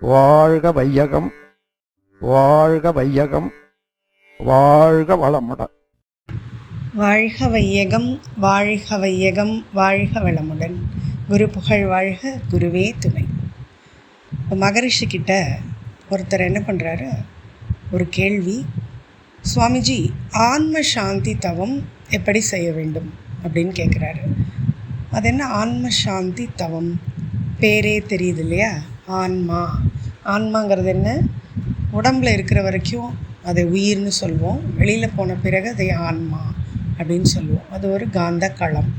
வாழ்க வையகம் வாழ்க வையகம் வாழ்க வளமுடன் வாழ்க வையகம் வாழ்க வையகம் வாழ்க வளமுடன். குரு புகழ் வாழ்க குருவே துணை. இப்போ மகரிஷி கிட்ட ஒருத்தர் என்ன பண்ணுறாரு ஒரு கேள்வி. சுவாமிஜி ஆன்ம சாந்தி தவம் எப்படி செய்ய வேண்டும்? அப்படின்னு கேட்குறாரு அது என்ன ஆன்ம சாந்தி தவம்? பேரே தெரியுது இல்லையா? ஆன்மா. ஆன்மாங்கிறது என்ன? உடம்பில் இருக்கிற வரைக்கும் அதை உயிர்னு சொல்லுவோம் வெளியில் போன பிறகு அதை ஆன்மா அப்படின்னு சொல்லுவோம் அது ஒரு காந்த களம்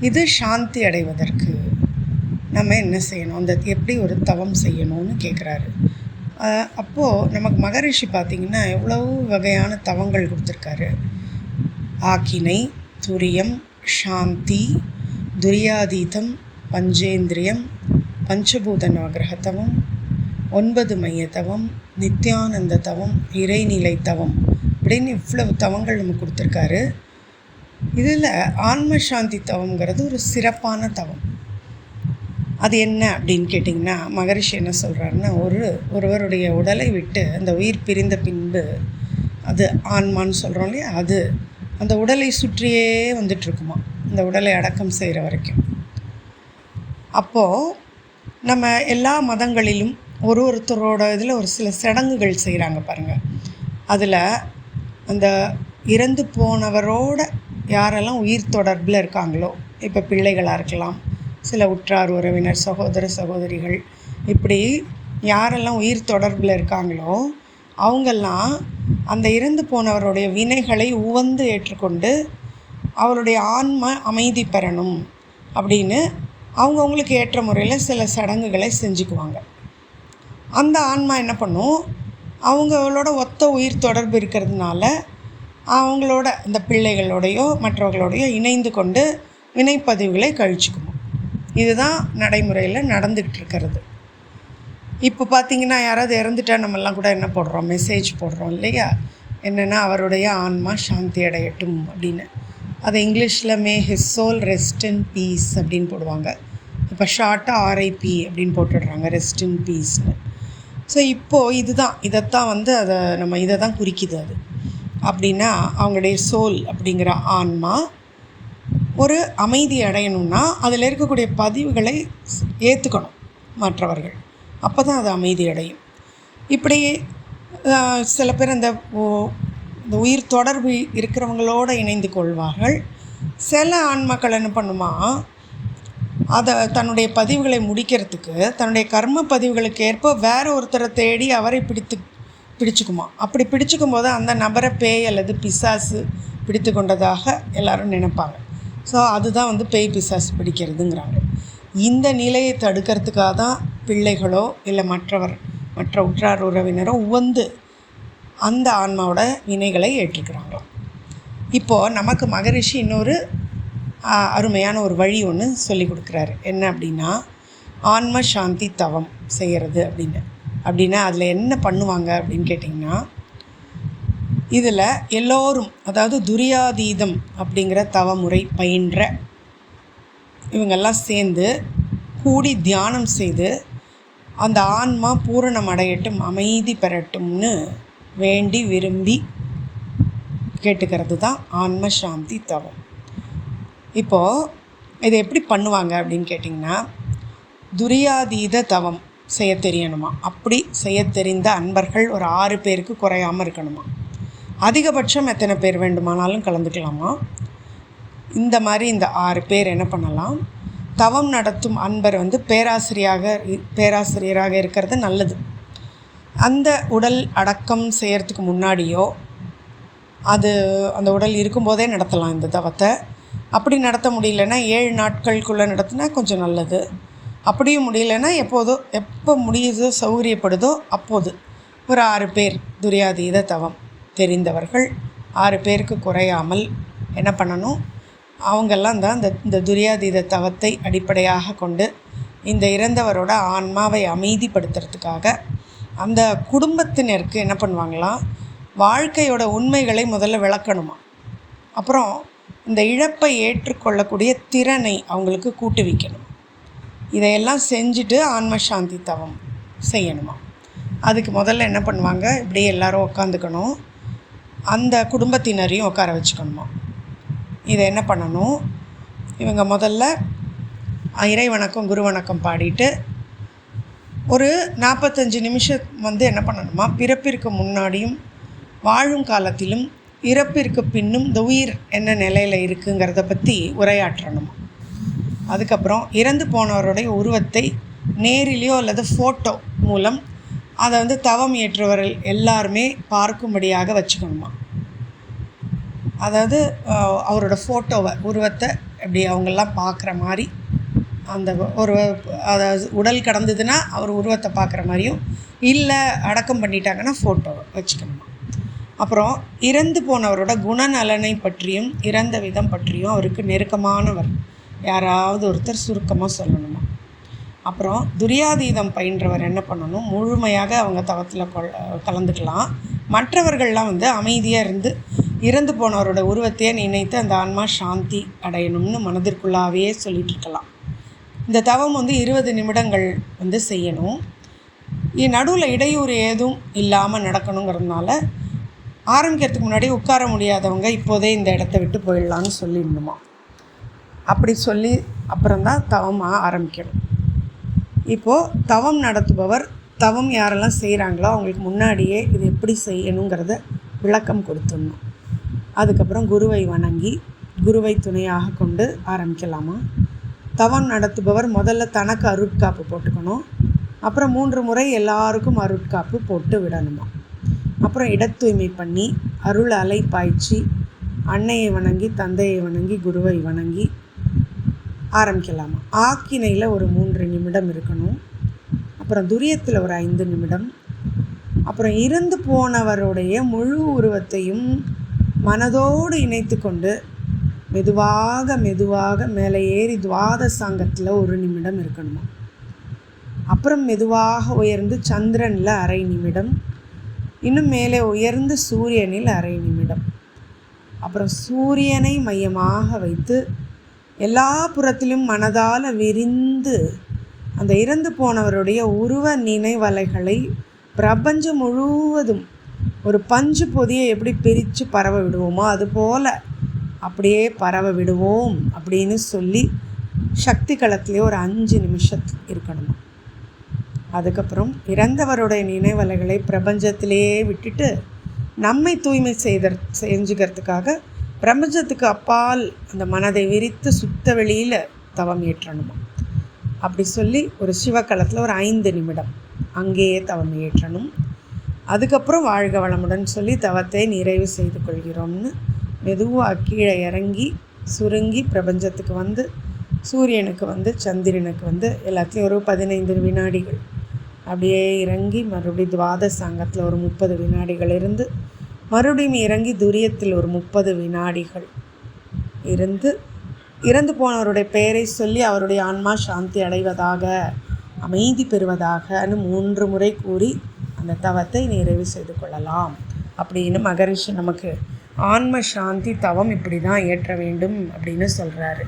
இது சாந்தி அடைவதற்கு நம்ம என்ன செய்யணும்? அந்த எப்படி ஒரு தவம் செய்யணும்னு கேட்குறாரு அப்போது நமக்கு மகரிஷி பார்த்திங்கன்னா எவ்வளவு வகையான தவங்கள் கொடுத்துருக்காரு. ஆக்கினை துரியம் சாந்தி துரியாதீதம் பஞ்சேந்திரியம் பஞ்சபூத நவகிரக தவம் ஒன்பது மைய தவம் நித்யானந்த தவம் இறைநிலை தவம் அப்படின்னு இவ்வளவு தவங்கள் நமக்கு கொடுத்துருக்காரு. இதில் ஆன்ம சாந்தி தவங்கிறது ஒரு சிறப்பான தவம். அது என்ன அப்படின்னு கேட்டிங்கன்னா மகரிஷி என்ன சொல்கிறாருன்னா ஒரு ஒருவருடைய உடலை விட்டு அந்த உயிர் பிரிந்த பின்பு அது ஆன்மான்னு சொல்கிறோம் இல்லையா? அது அந்த உடலை சுற்றியே வந்துட்டுருக்குமா இந்த உடலை அடக்கம் செய்கிற வரைக்கும். அப்போது நம்ம எல்லா மதங்களிலும் ஒரு ஒருத்தரோட இதில் ஒரு சில சடங்குகள் செய்கிறாங்க பாருங்கள் அதில் அந்த இறந்து போனவரோட யாரெல்லாம் உயிர் தொடர்பில் இருக்காங்களோ இப்போ பிள்ளைகளாக இருக்கலாம் சில உற்றார் உறவினர் சகோதர சகோதரிகள் இப்படி யாரெல்லாம் உயிர் தொடர்பில் இருக்காங்களோ அவங்கெல்லாம் அந்த இறந்து போனவருடைய வினைகளை உவந்து ஏற்றுக்கொண்டு அவருடைய ஆன்மா அமைதி பெறணும் அப்படின்னு அவங்கவுங்களுக்கு ஏற்ற முறையில் சில சடங்குகளை செஞ்சுக்குவாங்க. அந்த ஆன்மா என்ன பண்ணும்? அவங்களோட ஒத்த உயிர் தொடர்பு இருக்கிறதுனால அவங்களோட இந்த பிள்ளைகளோடையோ மற்றவர்களோடையோ இணைந்து கொண்டு வினைப்பதிவுகளை கழிச்சுக்குவோம். இதுதான் நடைமுறையில் நடந்துக்கிட்டு இருக்கிறது இப்போ பார்த்தீங்கன்னா யாராவது இறந்துட்டா நம்மெல்லாம் கூட என்ன போடுறோம்? மெசேஜ் போடுறோம் இல்லையா? என்னென்னா அவருடைய ஆன்மா சாந்தி அடையட்டும் அப்படின்னு. அதை இங்கிலீஷில் may his soul rest in peace அப்படின்னு போடுவாங்க. இப்போ ஷார்ட்டாக ஆர்ஐபி அப்படின்னு போட்டுடுறாங்க ரெஸ்ட் இன் பீஸ்னு ஸோ இப்போது இதுதான். இதைத்தான் வந்து அதை நம்ம இதை தான் குறிக்குது அது. அப்படின்னா அவங்களுடைய சோல் அப்படிங்கிற ஆன்மா ஒரு அமைதி அடையணும்னா அதில் இருக்கக்கூடிய பதிவுகளை ஏற்றுக்கணும் மற்றவர்கள். அப்போ தான் அது அமைதி அடையும். இப்படி சில பேர் அந்த இந்த உயிர் தொடர்பு இருக்கிறவங்களோடு இணைந்து கொள்வார்கள். சில ஆன்மாக்கள் என்ன பண்ணுமா அதை தன்னுடைய பதிவுகளை முடிக்கிறதுக்கு தன்னுடைய கர்ம பதிவுகளுக்கு ஏற்ப வேற ஒருத்தரை தேடி அவரை பிடித்து பிடிச்சிக்குமா. அப்படி பிடிச்சிக்கும் போது அந்த நபரை பேய் அல்லது பிசாசு பிடித்து கொண்டதாக எல்லாரும் நினைப்பாங்க. ஸோ அதுதான் வந்து பேய் பிசாசு பிடிக்கிறதுங்கிறாங்க. இந்த நிலையை தடுக்கிறதுக்காக தான் பிள்ளைகளோ இல்லை மற்றவர் மற்ற உற்றார் உறவினரோ உவந்து அந்த ஆன்மாவோட வினைகளை ஏற்றுக்கிறாங்களாம் இப்போது நமக்கு மகரிஷி இன்னொரு அருமையான ஒரு வழி ஒன்று சொல்லி கொடுக்குறாரு. என்ன அப்படின்னா ஆன்ம சாந்தி தவம் செய்கிறது அப்படின்னு. அப்படின்னா அதில் என்ன பண்ணுவாங்க அப்படின்னு கேட்டிங்கன்னா இதில் எல்லோரும் அதாவது துரியாதீதம் அப்படிங்கிற தவமுறை பயின்ற இவங்கெல்லாம் சேர்ந்து கூடி தியானம் செய்து அந்த ஆன்மா பூரணம் அடையட்டும் அமைதி பெறட்டும்னு வேண்டி விரும்பி கேட்டுக்கிறது தான் ஆன்ம சாந்தி தவம். இப்போது இதை எப்படி பண்ணுவாங்க அப்படின்னு கேட்டிங்கன்னா துரியாதீத தவம் செய்ய தெரியணுமா? அப்படி செய்ய தெரிந்த அன்பர்கள் ஒரு ஆறு பேருக்கு குறையாமல் இருக்கணுமா? அதிகபட்சம் எத்தனை பேர் வேண்டுமானாலும் கலந்துக்கலாமா? இந்த மாதிரி இந்த ஆறு பேர் என்ன பண்ணலாம்? தவம் நடத்தும் அன்பர் வந்து பேராசிரியாக பேராசிரியராக இருக்கிறது நல்லது. அந்த உடல் அடக்கம் செய்கிறதுக்கு முன்னாடியோ அது அந்த உடல் இருக்கும்போதே நடத்தலாம் இந்த தவத்தை. அப்படி நடத்த முடியலன்னா ஏழு நாட்களுக்குள்ளே நடத்தினா கொஞ்சம் நல்லது. அப்படியும் முடியலன்னா எப்போதோ எப்போ முடியுதோ சௌகரியப்படுதோ அப்போது. ஒரு ஆறு பேர் துரியாதீத தவம். தெரிந்தவர்கள் ஆறு பேருக்கு குறையாமல் என்ன பண்ணணும்? அவங்கெல்லாம் தான் இந்த இந்த துரியாதீத தவத்தை அடிப்படையாக கொண்டு இந்த இறந்தவரோட ஆன்மாவை அமைதிப்படுத்துறதுக்காக அந்த குடும்பத்தினருக்கு என்ன பண்ணுவாங்களாம்? வாழ்க்கையோட உண்மைகளை முதல்ல விளக்கணுமா? அப்புறம் இந்த இழப்பை ஏற்றுக்கொள்ளக்கூடிய திறனை அவங்களுக்கு கூட்டுவிக்கணும். இதையெல்லாம் செஞ்சுட்டு ஆன்ம சாந்தி தவம் செய்யணுமா? அதுக்கு முதல்ல என்ன பண்ணுவாங்க? இப்படி எல்லாரும் உட்காந்துக்கணும் அந்த குடும்பத்தினரையும் உட்கார வச்சுக்கணுமா? இதை என்ன பண்ணணும்? இவங்க முதல்ல இறை வணக்கம் குரு வணக்கம் பாடிட்டு ஒரு நாற்பத்தஞ்சு நிமிஷம் வந்து என்ன பண்ணணுமா? பிறப்பிற்கு முன்னாடியும் வாழும் காலத்திலும் இறப்பிற்கு பின்னும் இந்த உயிர் என்ன நிலையில் இருக்குங்கிறத பற்றி உரையாற்றணுமா. அதுக்கப்புறம் இறந்து போனவருடைய உருவத்தை நேரிலேயோ அல்லது ஃபோட்டோ மூலம் அதை வந்து தவம் இயற்றுவர்கள் எல்லாருமே பார்க்கும்படியாக வச்சுக்கணுமா? அதாவது அவரோட ஃபோட்டோவை உருவத்தை இப்படி அவங்கெல்லாம் பார்க்குற மாதிரி அந்த ஒரு அதாவது உடல் கடந்ததுன்னா அவர் உருவத்தை பார்க்குற மாதிரியும் இல்லை அடக்கம் பண்ணிட்டாங்கன்னா ஃபோட்டோவை வச்சுக்கணுமா? அப்புறம் இறந்து போனவரோட குணநலனை பற்றியும் இறந்த விதம் பற்றியும் அவருக்கு நெருக்கமானவர். யாராவது ஒருத்தர் சுருக்கமாக சொல்லணுமா? அப்புறம் துரியாதீதம் பயின்றவர் என்ன பண்ணணும்? முழுமையாக அவங்க தவத்தில் கொள் கலந்துக்கலாம். மற்றவர்கள்லாம் வந்து அமைதியாக இருந்து இறந்து போனவரோட உருவத்தையே நினைத்து அந்த ஆன்மா சாந்தி அடையணும்னு மனதிற்குள்ளாவே சொல்லிட்டு இருக்கலாம் இந்த தவம் வந்து இருபது நிமிடங்கள் வந்து செய்யணும். நடுவில் இடையூறு ஏதும் இல்லாமல் நடக்கணுங்கிறதுனால ஆரம்பிக்கிறதுக்கு முன்னாடி உட்கார முடியாதவங்க இப்போதே இந்த இடத்த விட்டு போயிடலான்னு சொல்லிடணுமா? அப்படி சொல்லி அப்புறம்தான் தவமாக ஆரம்பிக்கணும். இப்போது தவம் நடத்துபவர் தவம் யாரெல்லாம் செய்கிறாங்களோ அவங்களுக்கு முன்னாடியே இது எப்படி செய்யணுங்கிறத விளக்கம் கொடுத்துடணும். அதுக்கப்புறம் குருவை வணங்கி குருவை துணையாக கொண்டு ஆரம்பிக்கலாமா? தவம் நடத்துபவர் முதல்ல தனக்கு அருட்காப்பு போட்டுக்கணும். அப்புறம் மூன்று முறை எல்லாருக்கும் அருட்காப்பு போட்டு விடணுமா? அப்புறம் இட தூய்மை பண்ணி அருள் அலை பாய்ச்சி அன்னையை வணங்கி தந்தையை வணங்கி குருவை வணங்கி ஆரம்பிக்கலாமா? ஆக்கினையில் ஒரு மூன்று நிமிடம் இருக்கணும். அப்புறம் துரியத்தில் ஒரு ஐந்து நிமிடம். அப்புறம் இறந்து போனவருடைய முழு உருவத்தையும் மனதோடு இணைத்து கொண்டு மெதுவாக மெதுவாக மேலே ஏறி துவாத சாங்கத்தில் ஒரு நிமிடம் இருக்கணுமா? அப்புறம் மெதுவாக உயர்ந்து சந்திரனில் அரை நிமிடம். இன்னும் மேலே உயர்ந்து சூரியனில் அரை நிமிடம். அப்புறம் சூரியனை மையமாக வைத்து எல்லா புறத்திலும் மனதால் விரிந்து அந்த இறந்து போனவருடைய உருவ நினைவலைகளை பிரபஞ்சம் முழுவதும் ஒரு பஞ்சு பொதியை எப்படி பிரித்து பரவ விடுவோமோ அதுபோல் அப்படியே பரவ விடுவோம் அப்படின்னு சொல்லி சக்தி களத்திலே ஒரு அஞ்சு நிமிஷத்து இருக்கணுமா. அதுக்கப்புறம் இறந்தவருடைய நினைவலைகளை பிரபஞ்சத்திலேயே விட்டுட்டு நம்மை தூய்மை செய்த செஞ்சுக்கிறதுக்காக பிரபஞ்சத்துக்கு அப்பால் அந்த மனதை விரித்து சுத்த வெளியில் தவம் ஏற்றணுமா? அப்படி சொல்லி ஒரு சிவக்கலத்தில் ஒரு ஐந்து நிமிடம் அங்கேயே தவம் ஏற்றணும். அதுக்கப்புறம் வாழ்க வளமுடன் சொல்லி தவத்தை நிறைவு செய்து கொள்கிறோம்னு மெதுவாக கீழே இறங்கி சுருங்கி பிரபஞ்சத்துக்கு வந்து சூரியனுக்கு வந்து சந்திரனுக்கு வந்து எல்லாத்தையும் ஒரு பதினைந்து வினாடிகள். அப்படியே இறங்கி மறுபடியும் துவாத சங்கத்தில் ஒரு முப்பது வினாடிகள் இருந்து மறுபடியும் இறங்கி துரியத்தில் ஒரு முப்பது வினாடிகள் இருந்து இறந்து போனவருடைய பெயரை சொல்லி அவருடைய ஆன்மா சாந்தி அடைவதாக அமைதி பெறுவதாகன்னு மூன்று முறை கூறி அந்த தவத்தை நிறைவு செய்து கொள்ளலாம். அப்படின்னு மகரிஷி நமக்கு ஆன்ம சாந்தி தவம் இப்படி தான் ஏற்ற வேண்டும் அப்படின்னு சொல்கிறாரு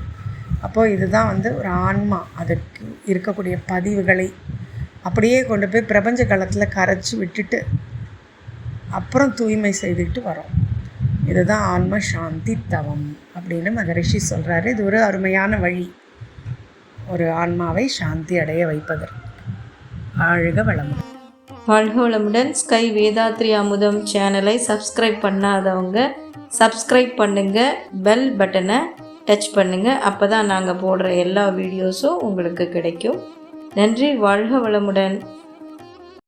அப்போது இதுதான் வந்து ஒரு ஆன்மா அதுக்கு இருக்கக்கூடிய பதிவுகளை அப்படியே கொண்டு போய் பிரபஞ்ச களத்தில் கரைச்சி விட்டுட்டு அப்புறம் தூய்மை செய்துக்கிட்டு வரோம். இதுதான் ஆன்ம சாந்தி தவம் அப்படின்னு மகரிஷி சொல்கிறாரு இது ஒரு அருமையான வழி. ஒரு ஆன்மாவை சாந்தி அடைய வைப்பதற்கு. ஆழ்க வளமுடன். வாழ்க வளமுடன். ஸ்கை வேதாத்ரி அமுதம் சேனலை சப்ஸ்கிரைப் பண்ணாதவங்க சப்ஸ்கிரைப் பண்ணுங்கள் பெல் பட்டனை டச் பண்ணுங்கள் அப்போ தான் நாங்கள் போடுற எல்லா வீடியோஸும் உங்களுக்கு கிடைக்கும். நன்றி வாழ்க வளமுடன்.